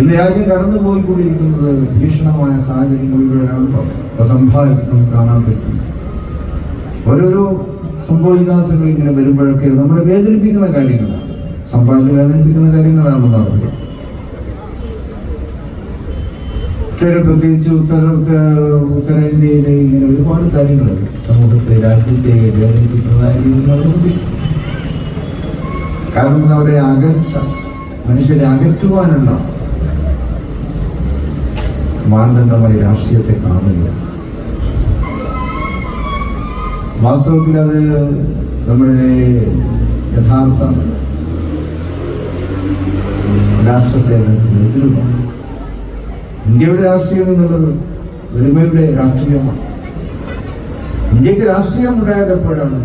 ഇന്ന് രാജ്യം കടന്നുപോയിക്കൊണ്ടിരിക്കുന്നത് ഭീഷണമായ സാഹചര്യങ്ങളിലൂടെയാണ് ഇപ്പൊ സംഭാവന കാണാൻ പറ്റും. ഓരോരോ സംഭവ വികാസങ്ങൾ ഇങ്ങനെ വരുമ്പോഴൊക്കെ നമ്മളെ വേദനിപ്പിക്കുന്ന കാര്യങ്ങളാണ്. സംഭാവന വേദനിപ്പിക്കുന്ന കാര്യങ്ങളാണെന്ന് അറിയാം ഉത്തര പ്രത്യേകിച്ച് ഉത്തര ഉത്ത- ഉത്തരേന്ത്യയിലെ ഇങ്ങനെ ഒരുപാട് കാര്യങ്ങൾ സമൂഹത്തെ രാജ്യത്തെ വേദനിപ്പിക്കുന്നതായ കാരണം അവിടെ അകൽച്ച മനുഷ്യരെ അകറ്റുവാനുള്ള മാനദണ്ഡമായി രാഷ്ട്രീയത്തെ കാണുന്നില്ല. വാസ്തവത്തിൽ അത് നമ്മുടെ യഥാർത്ഥ രാഷ്ട്രസേവനത്തിന് എതിരുമാണ്. ഇന്ത്യയുടെ രാഷ്ട്രീയം എന്നുള്ളത് ഒരുമയുടെ രാഷ്ട്രീയമാണ്. ഇന്ത്യയ്ക്ക് രാഷ്ട്രീയം ഉണ്ടായത് എപ്പോഴാണ്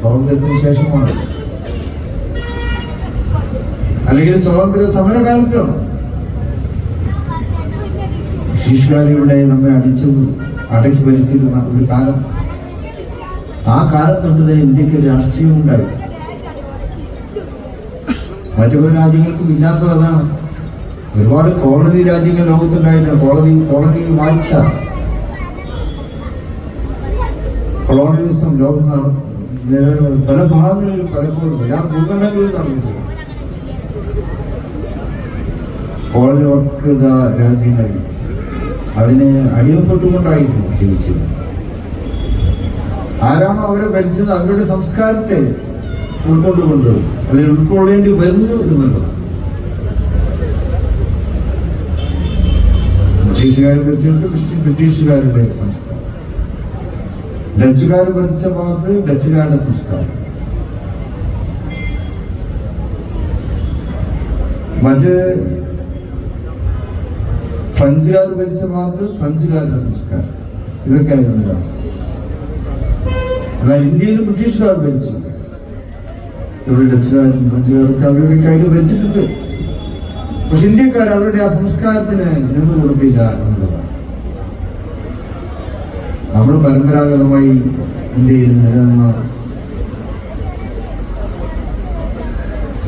സ്വാതന്ത്ര്യത്തിന് ശേഷമാണ്. അല്ലെങ്കിൽ സ്വാതന്ത്ര്യ സമരകാലത്താണ് ബ്രിട്ടീഷുകാരിവിടെ നമ്മെ അടിച്ചു അടക്കി ഭരിച്ചിരുന്ന ഒരു കാലം. ആ കാലത്തൊട്ട് തന്നെ ഇന്ത്യയ്ക്ക് രാഷ്ട്രീയം ഉണ്ടായി. മറ്റു പല രാജ്യങ്ങൾക്കും ഇല്ലാത്തതാണ്. ഒരുപാട് കോളനി രാജ്യങ്ങൾ ലോകത്തുണ്ടായിട്ടുണ്ട് കോളനി കോളനി വായിച്ച കൊളോണിയലിസം ലോകത്ത് പല ഭാഗങ്ങളിൽ പലപ്പോഴും എല്ലാ ഭൂഖണ്ഡങ്ങളിലും നടന്നിട്ടുണ്ട്. കോളനി വർക്കത രാജ്യങ്ങൾ. അതിന് അടിമപ്പെട്ടുകൊണ്ടായിരുന്നു ജീവിച്ചത്. ആരാണോ അവരെ ഭരിച്ചത് അവരുടെ സംസ്കാരത്തെ ഉൾക്കൊണ്ടുകൊണ്ട് അല്ലെങ്കിൽ ഉൾക്കൊള്ളേണ്ടി വരുന്നു എന്നുള്ളതാണ്. ബ്രിട്ടീഷുകാർ ഭരിച്ചിട്ട് ബ്രിട്ടീഷ് ബ്രിട്ടീഷുകാരുടെ സംസ്കാരം. ഡച്ചുകാർ ഭരിച്ച ഭാഗത്ത് ഡച്ചുകാരുടെ സംസ്കാരം. മറ്റ് ഫ്രഞ്ചുകാർ ഭരിച്ച ഭാഗത്ത് ഫ്രഞ്ചുകാരുടെ സംസ്കാരം. ഇതൊക്കെയായിരുന്നു രാഷ്ട്രം എന്നാൽ ഇന്ത്യയിൽ ബ്രിട്ടീഷുകാർ ഭരിച്ചു. ഇവിടെ ഡച്ചുകാരും ഫ്രഞ്ചുകാരൊക്കെ അവരുടെ കയ്യിൽ ഭരിച്ചിട്ടുണ്ട്. പക്ഷെ ഇന്ത്യക്കാർ അവരുടെ ആ സംസ്കാരത്തിന് നിന്ന് കൊടുത്തില്ല എന്നുള്ളതാണ്. നമ്മൾ പരമ്പരാഗതമായി ഇന്ത്യയിൽ നിലനിന്ന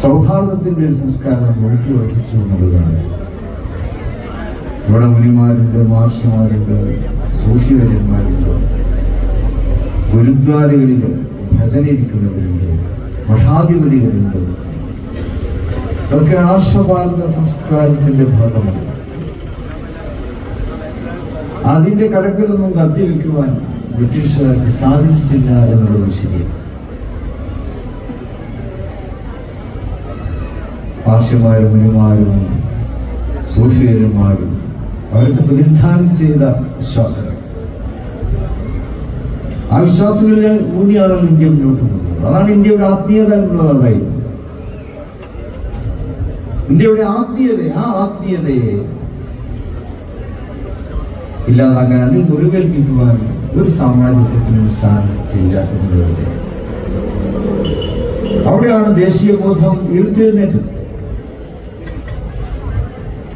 സൗഹാർദ്ദത്തിന്റെ ഒരു സംസ്കാരം ഒഴുക്കി വർദ്ധിച്ചു എന്നുള്ളതാണ്. ഇവിടെ മുനിമാരുണ്ട് മാർഷിമാരുണ്ട് സൂക്ഷിവര്യന്മാരുണ്ട് ഗുരുദ്വാരകളിൽ ഭജനയിരിക്കുന്നവരുണ്ട് മഠാധിപതികളുണ്ട്. ഇതൊക്കെ ആർഷഭാരത സംസ്കാരത്തിന്റെ ഭാഗമാണ്. അതിന്റെ കടക്കിലൊന്നും കത്തി വെക്കുവാൻ ബ്രിട്ടീഷുകാർക്ക് സാധിച്ചിട്ടില്ല എന്നുള്ളത് ശരിയാണ്. ആർഷമാരും മുനിമാരും സൂഫിയന്മാരും അവർക്ക് പ്രതിനിധാനം ചെയ്ത വിശ്വാസങ്ങൾ ആ വിശ്വാസങ്ങളിൽ ഊന്നിയാണ് ഇന്ത്യ മുന്നോട്ട് പോകുന്നത് അതാണ് ഇന്ത്യയുടെ ആത്മീയത എന്നുള്ളതായി ഇന്ത്യയുടെ ആത്മീയത ആ ആത്മീയതയെ ഇല്ലാതാക്കാൻ അതിൽ മുറിവേൽപ്പിക്കുവാൻ ഒരു സാമ്രാജ്യത്തിനും സാധിച്ചില്ല എന്നുള്ളത് അവിടെയാണ് ദേശീയ ബോധം ഉയർത്തെഴുന്നേറ്റത്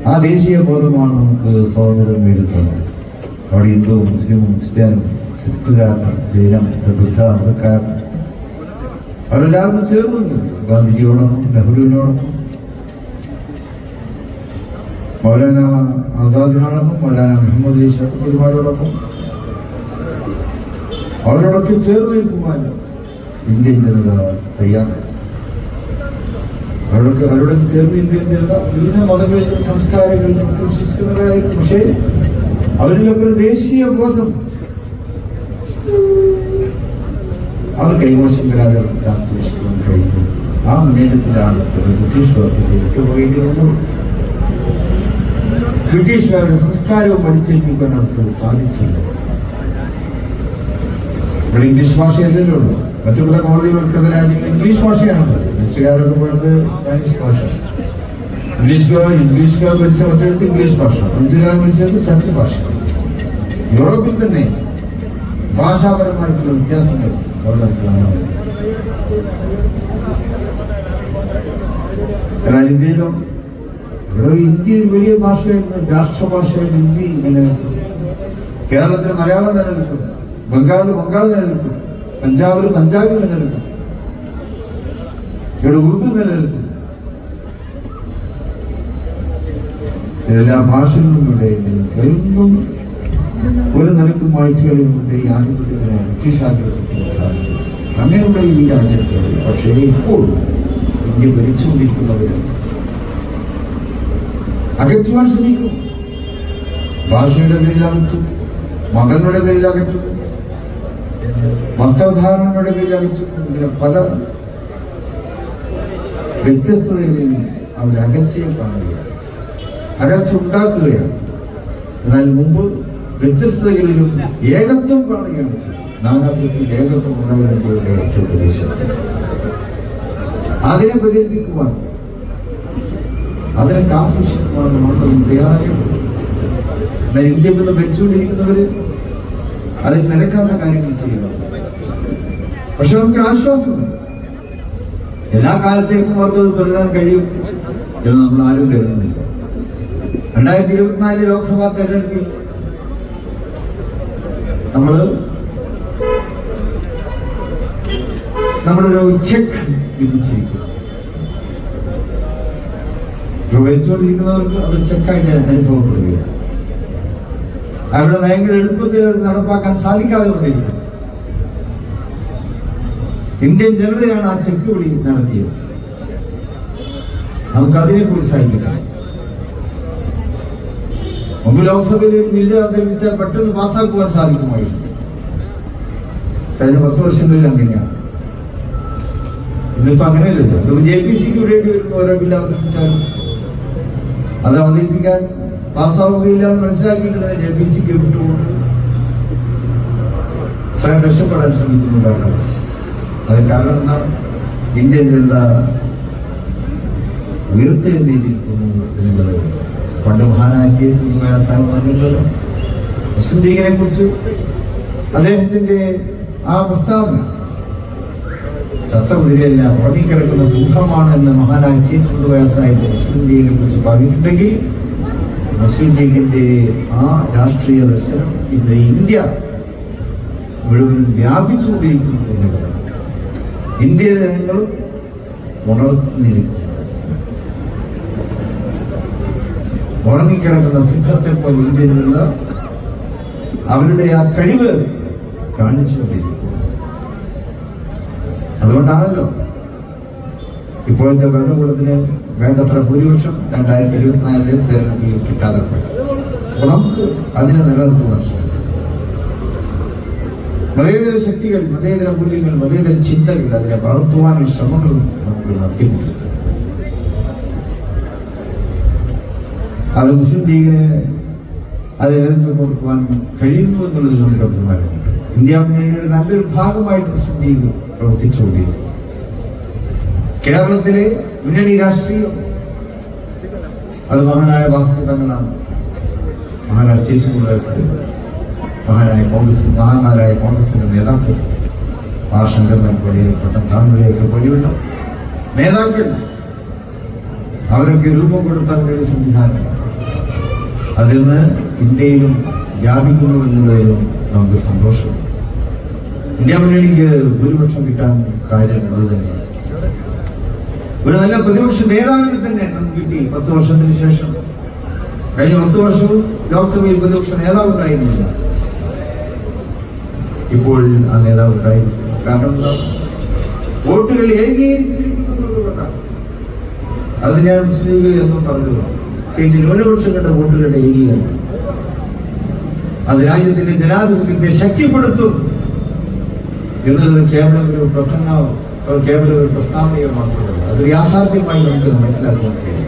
ആ ദേശീയ ബോധമാണ് നമുക്ക് സ്വാതന്ത്ര്യം നേടുന്നത് അവിടെ ഹിന്ദു മുസ്ലിമും ക്രിസ്ത്യാനും സിഖുകാരനും ജൈനം ബുദ്ധ മതക്കാരൻ. അവരെല്ലാവരും ചേർന്നു ഗാന്ധിജിയോടും നെഹ്റുവിനോടൊപ്പം മൗലാന ആസാദിനോടൊപ്പം മൗലാന മുഹമ്മദ് ഒരുപാടോടൊപ്പം അവരോടൊക്കെ ചേർന്ന് നിൽക്കുവാൻ ഇന്ത്യൻ ജനത തയ്യാറായി അവരൊക്കെ അവരുടെ ചേർന്ന് ഇന്ത്യൻ ജനത വിവിധ മതങ്ങളിലും സംസ്കാരങ്ങളിലും ഒക്കെ വിശ്വസിക്കുന്നവരായിരുന്നു പക്ഷേ അവരിലൊക്കെ ഒരു ദേശീയ ബോധം. അവർ കൈവശം വരാതെ സൂക്ഷിക്കാൻ കഴിയുന്നു ആ മുന്നേറ്റത്തിലാണ് ബ്രിട്ടീഷുകാർക്ക് വന്നത്. ബ്രിട്ടീഷുകാരുടെ സംസ്കാരവും പഠിച്ചേൽപ്പിക്കാൻ അവർക്ക് സാധിച്ചില്ല. ഇവിടെ ഇംഗ്ലീഷ് ഭാഷയല്ലല്ലോ ഉള്ളൂ. മറ്റുള്ള പല കോളനികൾക്കത് രാജ്യങ്ങൾ ഇംഗ്ലീഷ് ഭാഷയാണുള്ളത് ഡച്ചുകാരൊക്കെ പോയത് സ്പാനിഷ് ഭാഷ. ഇംഗ്ലീഷുകാർ ഇംഗ്ലീഷുകാർ പഠിച്ച മറ്റൊരു ഇംഗ്ലീഷ് ഭാഷ. ഫ്രഞ്ചുകാർ പഠിച്ചത് ഫ്രഞ്ച് ഭാഷ. യൂറോപ്പിൽ തന്നെ ഭാഷാപരമായിട്ടുള്ള വ്യത്യാസങ്ങൾ അവിടെ കാണാം. എന്നാൽ ഇന്ത്യയിലോ ഒരു വലിയ ഭാഷയായിരുന്നു രാഷ്ട്രഭാഷയാണ് ഹിന്ദി നിലനിൽക്കുന്നു കേരളത്തിൽ മലയാളം നിലനിൽക്കും ബംഗാളിൽ ബംഗാൾ നിലനിൽക്കും. പഞ്ചാബിൽ പഞ്ചാബി നിലനിൽക്കും. ഇവിടെ ഉറുദു നിലനിൽക്കും. എല്ലാ ഭാഷകളും ഇവിടെ എന്നും ഒരു നിലക്കും വായിച്ചുകളും കൊണ്ട് ഈ ആധിപത്യത്തിനെ ബ്രിട്ടീഷ് ആധിപത്യത്തിന് സാധിച്ചു. അങ്ങനെയുള്ള ഈ രാജ്യത്ത് പക്ഷേ ഇപ്പോൾ ഇന്ത്യ ഭരിച്ചുകൊണ്ടിരിക്കുന്നവര് അകറ്റുവാൻ ശ്രമിക്കും. ഭാഷയുടെ പേരിലകറ്റും മകളുടെ വസ്ത്രധാരണങ്ങളുടെ പേരിലകറ്റും ഇങ്ങനെ പല നിന്ന് അവർ അകൽച്ചയെ കാണുകയാണ് അകൽച്ച ഉണ്ടാക്കുകയാണ്. എന്നാൽ മുമ്പ് വ്യത്യസ്തതകളിലും ഏകത്വം കാണുകയാണ്. നാനാത്വത്തിൽ ഏകത്വം ഉണ്ടാകുന്നതിന്റെ ഏറ്റവും പ്രതീക്ഷ അതിനെ പ്രചരിപ്പിക്കുവാൻ അതിനെ കാത്തുസൂക്ഷിക്കുവാൻ നമ്മൾ തയ്യാറായി ഇന്ത്യയിൽ ഇന്ത്യ നിന്ന് ഭരിച്ചുകൊണ്ടിരിക്കുന്നവര് അതിന് നിലക്കാത്ത കാര്യങ്ങൾ ചെയ്യുന്നു. പക്ഷെ നമുക്ക് ആശ്വാസം. എല്ലാ കാലത്തേക്കും അവർക്ക് അത് തുടരാൻ കഴിയും എന്ന് നമ്മൾ ആരും കരുതുന്നില്ല. രണ്ടായിരത്തി ഇരുപത്തിനാല് ലോക്സഭാ തെരഞ്ഞെടുപ്പിൽ നമ്മൾ നമ്മളൊരു ചെക്ക് വിധിച്ചിരിക്കും പ്രവേശിച്ചുകൊണ്ടിരിക്കുന്നവർക്ക് അത് ചെക്കായിട്ട് അനുഭവപ്പെടുകയാണ്. അവരുടെ നയങ്ങൾ എളുപ്പത്തിൽ നടപ്പാക്കാൻ സാധിക്കാതെ കൊണ്ടിരിക്കും ഇന്ത്യൻ ജനതയാണ് ആ ചെക്ക് വിളി നടത്തിയത്. നമുക്ക് അതിനെ കുറിച്ച് സഹായിക്കാം മുമ്പ് ലോക്സഭയിൽ ബില്ല് അവതരിപ്പിച്ചാൽ പെട്ടെന്ന് പാസ്സാക്കുവാൻ സാധിക്കുമായിരുന്നു. കഴിഞ്ഞ പത്ത് വർഷങ്ങളിൽ അങ്ങനെയാണ്. ഇന്നിപ്പോ അങ്ങനെയല്ലല്ലോ. ജെ പി സിക്ക് വേണ്ടി ഓരോ ബില്ല് അവതരിപ്പിച്ചാലും അത് അവതരിപ്പിക്കാൻ പാസ്സാവുകയില്ല എന്ന് മനസ്സിലാക്കിയിട്ട് തന്നെ ജെ പി സിക്ക് വിട്ടുകൊണ്ട് സ്വയം രക്ഷപ്പെടാൻ ശ്രമിക്കുന്നുണ്ടാകാം അത് കാരണം എന്താണ് ഇന്ത്യൻ ജനത ഉയർത്തെഴുന്നേറ്റിരിക്കുന്നു എന്നുള്ളത് പണ്ട് മഹാനായ സാഹിബ് പറഞ്ഞല്ലോ മുസ്ലിം ലീഗിനെ കുറിച്ച് അദ്ദേഹത്തിന്റെ ആ പ്രസ്താവന ചത്തകുതിരയല്ല ഉറങ്ങിക്കിടക്കുന്ന സിംഹമാണ് എന്ന് മഹാനായ സീറ്റുകൊണ്ടുപോയ സാഹിബ് മുസ്ലിം ലീഗിനെ കുറിച്ച് പറഞ്ഞിട്ടുണ്ടെങ്കിൽ മുസ്ലിം ലീഗിന്റെ ആ രാഷ്ട്രീയ ദർശനം ഇന്ന് ഇന്ത്യ മുഴുവൻ വ്യാപിച്ചുകൊണ്ടിരിക്കുന്നു എന്നുള്ളതാണ് ഇന്ത്യ ജനങ്ങളും ഉണർന്നിരിക്കുന്നു. ഉറങ്ങിക്കിടക്കുന്ന സിംഹത്തെ പോലെ ഇന്ത്യയിലുള്ള അവരുടെ ആ കഴിവ് കാണിച്ചുകൊണ്ടിരിക്കുന്നു. അതുകൊണ്ടാണല്ലോ ഇപ്പോഴത്തെ ഭരണകൂടത്തിന് വേണ്ടത്ര ഭൂരിപക്ഷം രണ്ടായിരത്തി ഇരുപത്തിനാലിലെ തെരഞ്ഞെടുപ്പിൽ കിട്ടാതെ പോയി അപ്പൊ നമുക്ക് അതിനെ നിലനിർത്തുവാൻ ശ്രമിക്കാം മതേതര ശക്തികൾ മതേതര മൂല്യങ്ങൾ മതേതര ചിന്തകൾ അതിനെ വളർത്തുവാനുള്ള ശ്രമങ്ങൾ നമുക്ക് നടത്തിയിട്ടുണ്ട്. അത് മുസ്ലിം ലീഗിന് അത് എതിർത്ത് കൊടുക്കുവാൻ കഴിയുന്നു എന്നുള്ളൊരു നമുക്ക് ഇന്ത്യ മുന്നണിയുടെ നല്ലൊരു ഭാഗമായിട്ട് മുസ്ലിം ലീഗ് പ്രവർത്തിച്ചുകൊണ്ടിരിക്കുന്നു. കേരളത്തിലെ മുന്നണി രാഷ്ട്രീയം അത് മഹാനായ വാസ്തു തങ്ങളാണ് മഹാനായ ശേഷിമുള്ള മഹാനായ കോൺഗ്രസ് മഹാന്മാരായ കോൺഗ്രസിന്റെ നേതാക്കൾ ആ ശങ്കരൻ പോലെ പട്ടം താങ്കളെയൊക്കെ പോലെയുള്ള നേതാക്കൾ അവരൊക്കെ രൂപം കൊടുത്താൽ വേണ്ടി സംവിധാനം. അതിൽ നിന്ന് ഇന്ത്യയിലും വ്യാപിക്കുന്നു എന്നുള്ളതിലും നമുക്ക് സന്തോഷം ഇന്ത്യ മുന്നണിക്ക് ഭൂരിപക്ഷം കിട്ടാൻ കാര്യം അത് തന്നെയാണ്. ഒരു നല്ല പ്രതിപക്ഷ നേതാവിനെ തന്നെ നമുക്ക് കിട്ടി പത്ത് വർഷത്തിന് ശേഷം. കഴിഞ്ഞ പത്ത് വർഷവും ലോക്സഭയിൽ പ്രതിപക്ഷ നേതാവ് ഉണ്ടായിരുന്നില്ല ഇപ്പോൾ ആ നേതാവ് ഉണ്ടായിരുന്നു കാരണം? വോട്ടുകൾ ഏകീകരിച്ചിരിക്കുന്നതുകൊണ്ടാണ്. അത് ഞാൻ മുസ്ലിം എന്നും പറഞ്ഞത്. പ്രത്യേകിച്ച് ന്യൂനപക്ഷങ്ങളുടെ വോട്ടുകളുടെ ഏകീകരണം. അത് രാജ്യത്തിന്റെ ജനാധിപത്യത്തെ ശക്തിപ്പെടുത്തും എന്നുള്ളത് കേവലം ഒരു പ്രസംഗമോ അത് കേവലം ഒരു പ്രസ്താവനയോ മാത്രമല്ല. അത് യാഥാർത്ഥ്യമായി നമുക്ക് മനസ്സിലാക്കാൻ കഴിയും.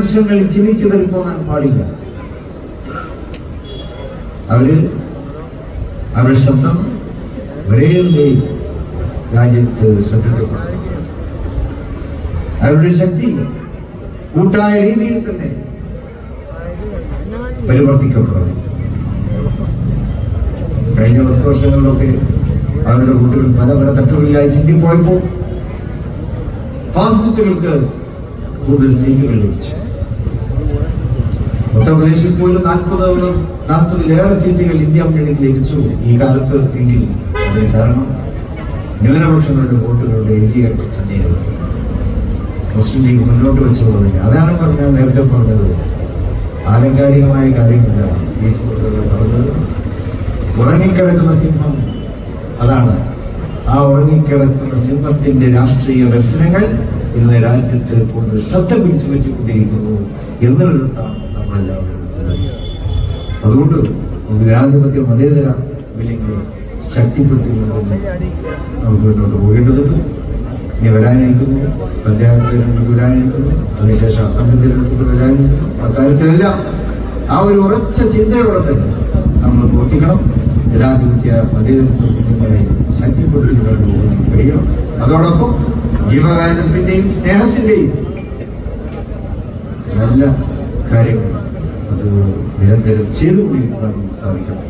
വിഷയങ്ങൾ ചിന്തിച്ചു തരിപ്പോകാൻ പാടില്ല. അവർ അവരുടെ ശബ്ദം ഒരേ രാജ്യത്ത് ശ്രദ്ധിക്കപ്പെടുന്നു. അവരുടെ ശക്തി കൂട്ടായ രീതിയിൽ തന്നെ പരിവർത്തിക്കപ്പെടുന്നു. കഴിഞ്ഞ പത്ത് വർഷങ്ങളിലൊക്കെ അവരുടെ കുട്ടികൾ പല പല തട്ടുകളിലായി ചിന്തിപ്പോയപ്പോൾ ഫാസിസ്റ്റുകൾക്ക് കൂടുതൽ സീറ്റുകൾ ലഭിച്ചു. ഉത്തർപ്രദേശിൽ പോലും നാൽപ്പതോളം നാൽപ്പതിലേറെ സീറ്റുകൾ ഇന്ത്യ മുന്നണിക്ക് ലഭിച്ചു. ഈ കാലത്ത് എങ്കിൽ അതിന് കാരണം ന്യൂനപക്ഷങ്ങളുടെ വോട്ടുകളുടെ എഴുതിയ മുസ്ലിം ലീഗ് മുന്നോട്ട് വെച്ചുള്ളത് അതാണ് പറഞ്ഞ നേരത്തെ പറഞ്ഞത്. ആലങ്കാരികമായ കാര്യമില്ല. പറഞ്ഞത്. ഉറങ്ങിക്കിടക്കുന്ന സിംഹം അതാണ്. ആ ഉറങ്ങിക്കിടക്കുന്ന സിംഹത്തിന്റെ രാഷ്ട്രീയ ദർശനങ്ങൾ ഇന്ന് രാജ്യത്ത് കൂടുതൽ ശ്രദ്ധ പിടിച്ചു വെച്ചുകൊണ്ടിരിക്കുന്നു എന്നുള്ളതാണ് നമ്മളെല്ലാവരും അതുകൊണ്ട് ജനാധിപത്യ മതേതര വിലങ്ങളെ ശക്തിപ്പെടുത്തിക്കൊണ്ട് നമുക്ക് മുന്നോട്ട് പോകേണ്ടതുണ്ട്. ഇനി വരാനിരിക്കുന്നു പഞ്ചായത്ത് തിരഞ്ഞെടുപ്പ് വരാനിരിക്കുന്നു അതിനുശേഷം അസംബ്ലി തെരഞ്ഞെടുപ്പ് വരാനിരിക്കുന്നു. അക്കാര്യത്തിലെല്ലാം ആ ഒരു ഉറച്ച ചിന്തയോടെ തന്നെ നമ്മൾ പ്രവർത്തിക്കണം. ജനാധിപത്യ മതേതരത്വത്തിനെ ശക്തിപ്പെടുത്തിക്കൊണ്ട് പോകാൻ കഴിയണം അതോടൊപ്പം ജീവകാരണത്തിന്റെയും സ്നേഹത്തിന്റെയും നല്ല കാര്യങ്ങൾ അത് നിരന്തരം ചെയ്തുകൊണ്ടിരിക്കാൻ സാധിക്കണം.